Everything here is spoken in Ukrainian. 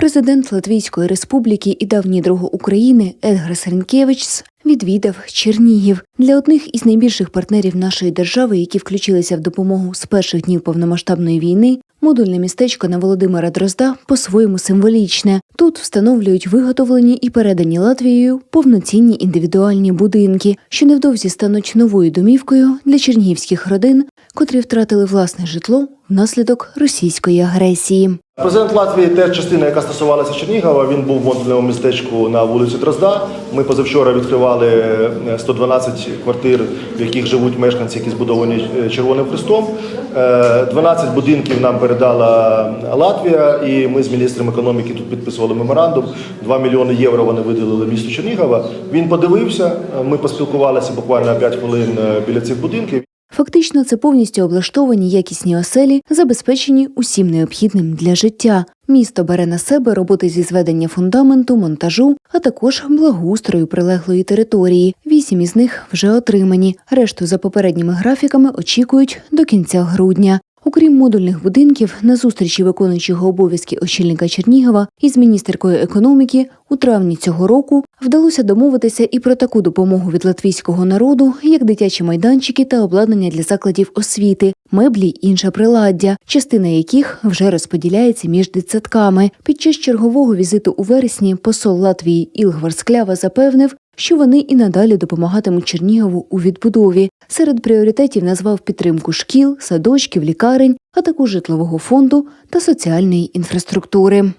Президент Латвійської республіки і давній друг України Едгар Саренкевичс відвідав Чернігів для одних із найбільших партнерів нашої держави, які включилися в допомогу з перших днів повномасштабної війни. Модульне містечко на Володимира Дрозда по-своєму символічне. Тут встановлюють виготовлені і передані Латвією повноцінні індивідуальні будинки, що невдовзі стануть новою домівкою для чернігівських родин, котрі втратили власне житло внаслідок російської агресії. Президент Латвії теж частина, яка стосувалася Чернігова. Він був в модульному містечку на вулиці Дрозда. Ми позавчора відкривали е, 112 квартир, в яких живуть мешканці, які збудовані е, Червоним Хрестом. Е, 12 будинків нам передала Латвія, і ми з міністром економіки тут підписували меморандум. 2 мільйони євро вони виділили місту Чернігова. Він подивився. Ми поспілкувалися буквально 5 хвилин е, біля цих будинків. Фактично, це повністю облаштовані якісні оселі, забезпечені усім необхідним для життя. Місто бере на себе роботи зі зведення фундаменту, монтажу, а також благоустрою прилеглої території. Вісім із них вже отримані. Решту за попередніми графіками очікують до кінця грудня. Окрім модульних будинків, на зустрічі виконуючого обов'язки очільника Чернігова із міністеркою економіки у травні цього року вдалося домовитися і про таку допомогу від латвійського народу, як дитячі майданчики та обладнання для закладів освіти, меблі й інше приладдя, частина яких вже розподіляється між дитсадками. Під час чергового візиту у вересні посол Латвії Ілгвар Склява запевнив, що вони і надалі допомагатимуть Чернігову у відбудові. Серед пріоритетів назвав підтримку шкіл, садочків, лікарень, а також житлового фонду та соціальної інфраструктури.